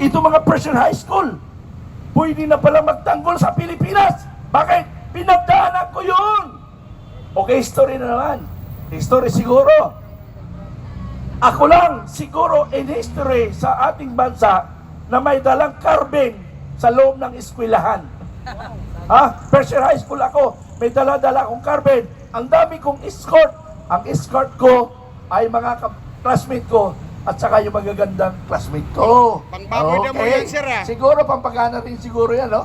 ito mga Persian High School, pwede na pala magtanggol sa Pilipinas. Bakit? Pinagdaanan ko yun. Okay, history na naman. History siguro. Ako lang siguro in history sa ating bansa na may dalang carbine sa loob ng eskwelahan. Ha? Persian High School ako, may dala-dala akong carbine. Ang dami kong escort. Ang escort ko ay mga classmate ko at saka yung magagandang classmate ko. Pangbaboy na mo yan, sir, ah. Siguro, pampagana rin siguro yan, no?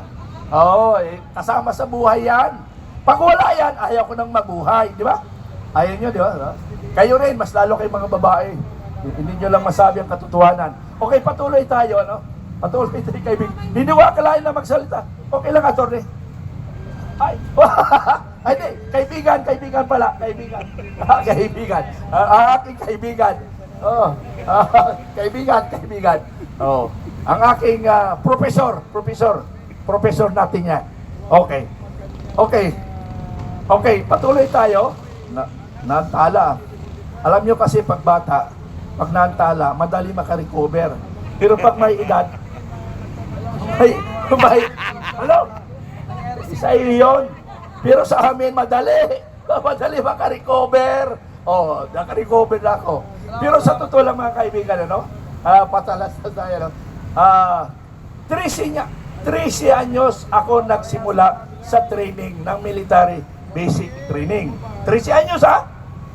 Oo, eh, kasama sa buhay yan. Pag wala yan, ayaw ko nang mabuhay, di ba? Ayaw nyo, di ba? No? Kayo rin, mas lalo kay mga babae. Hindi nyo lang masabi ang katotohanan. Okay, patuloy tayo, ano? Patuloy tayo, kaibigan. Hindi ko akalain na magsalita. Okay lang, attorney. Ay, ay, hindi. Kaibigan, kaibigan pala. Kaibigan. Ah, kaibigan. Ah, ah, aking kaibigan. Oh, ah, kaibigan, kaibigan. Oh, ang aking ah, professor, professor, professor natin yan. Okay. Okay. Okay, patuloy tayo. Na, nantala. Alam nyo kasi pag bata, pag nantala, madali makarecover. Pero pag may edad, may, may, ano? Sa iyo yun. Pero sa amin, madali. Madali makarecover. Oh, nakarecover na ako. Pero sa totoo lang mga kaibigan, ano? Ah, patalas na tayo, ano? Ah, 13 niya. 13 anyos ako nagsimula sa training ng military basic training. 13 anyos ha?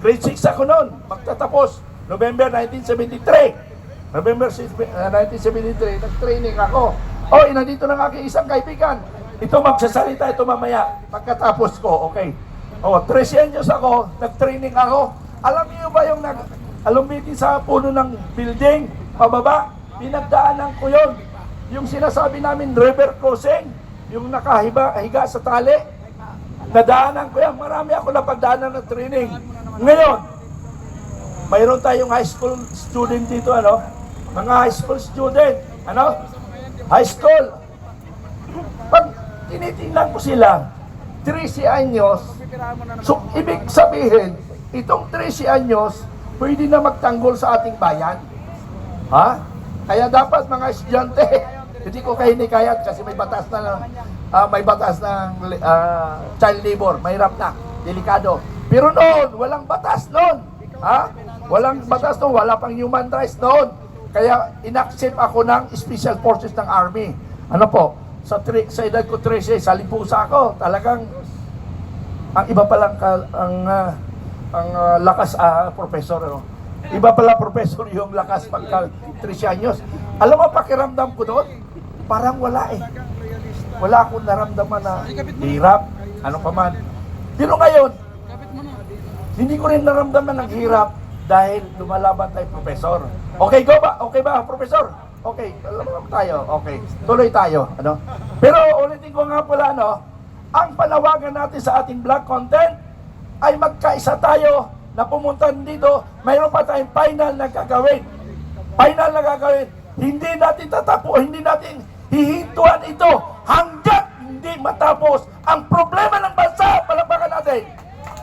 Grade 6 ako noon. Magtatapos. November 1973. November 6, uh, 1973, nag-training ako. Oh, nandito ng aking isang kaibigan. Ito magsasalita ito mamaya pagkatapos ko, okay. Oh, 13 anyos ako, nag-training ako. Alam niyo ba yung nag alumitin sa puno ng building, pababa, pinagdaanan ko yon. Yung sinasabi namin river crossing, yung nakahiba higa sa tali, nadaanan ko yan. Marami ako napagdaanan ng training. Ngayon, mayroon tayong high school student dito, ano? Mga high school student, ano? High school. Pag tinitingnan ko sila, 13 anyos, so ibig sabihin, itong 13 anyos, pwede na magtanggol sa ating bayan. Ha? Kaya dapat mga estudyante, hindi ko kayo hinikayat kasi may batas na ah, may batas ng ah, child labor, mahirap na, delikado. Pero noon, walang batas noon. Ha? Walang batas noon, wala pang human rights noon. Kaya inaccept ako ng Special Forces ng Army. Ano po? Sa, tri- sa edad ko 13, sa limpusa ako, talagang ang iba pa lang ka, ang ah, ang ah, lakas ah, professor ano. Iba pala professor yung lakas pagka 13 anyos. Alam mo pakiramdam ko doon? Parang wala eh. Wala akong naramdaman na hirap, ano pa man. Pero ngayon, hindi ko rin naramdaman ng hirap dahil lumalaban tayo professor. Okay, go ba? Okay ba, professor? Okay, alam tayo. Okay, tuloy tayo. Ano? Pero ulitin ko nga pala, ano, ang panawagan natin sa ating vlog content ay magkaisa tayo na pumunta dito. Mayroon pa tayong final na gagawin. Final na gagawin. Hindi natin tatapo, hindi natin hihintuan ito hanggat hindi matapos ang problema ng bansa. Palapakan natin.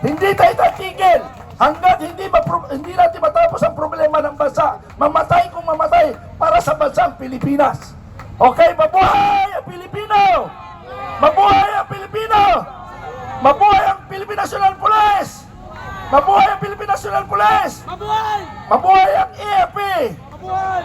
Hindi tayo tatigil hanggat hindi, hindi natin matapos ang problema ng bansa. Mamatay kung mamatay para sa bansang Pilipinas. Okay, mabuhay ang Pilipino! Mabuhay ang Pilipino! Mabuhay ang Philippine National Police! Mabuhay ang Philippine National Police! Mabuhay! Mabuhay ang EFP! Mabuhay!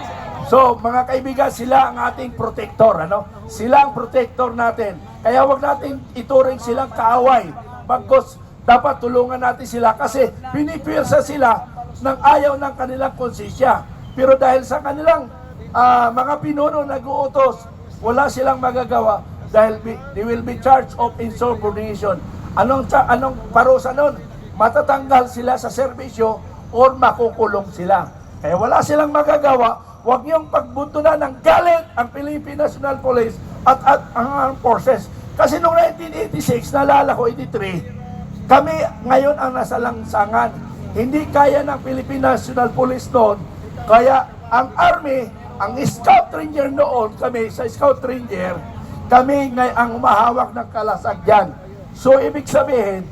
So, mga kaibigan, sila ang ating protector, ano? Sila ang protector natin. Kaya wag natin ituring silang kaaway. Bagkos, dapat tulungan natin sila kasi pinipirsa sila ng ayaw ng kanilang konsensya. Pero dahil sa kanilang ah, mga pinuno nag-uutos, wala silang magagawa dahil be- they will be charged of insubordination. Anong, anong parusa nun? Matatanggal sila sa serbisyo or makukulong sila. Kaya wala silang magagawa, huwag niyong pagbuntunan ng galit ang Philippine National Police at, at ang armed forces. Kasi noong 1986, naalala ko, 83, kami ngayon ang nasa langsangan. Hindi kaya ng Philippine National Police noon. Kaya ang Army, ang Scout Ranger noon, kami sa Scout Ranger, kami ngay ang umahawak ng kalasagyan. So, ibig sabihin,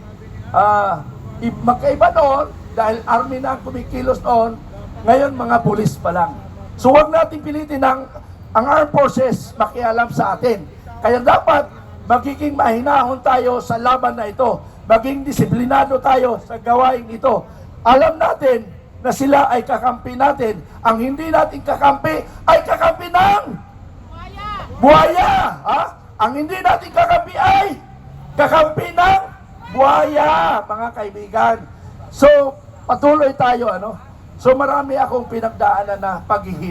i- magkaiba noon, dahil Army na ang kumikilos noon, ngayon mga pulis pa lang. So, huwag natin pilitin ng ang armed forces makialam sa atin. Kaya dapat magiging mahinahon tayo sa laban na ito. Maging disiplinado tayo sa gawain ito. Alam natin na sila ay kakampi natin. Ang hindi natin kakampi ay kakampi ng buhaya. Ha? Ang hindi natin kakampi ay kakampi ng buhaya, mga kaibigan. So, patuloy tayo, ano? So, marami akong pinagdaanan na paghihirap.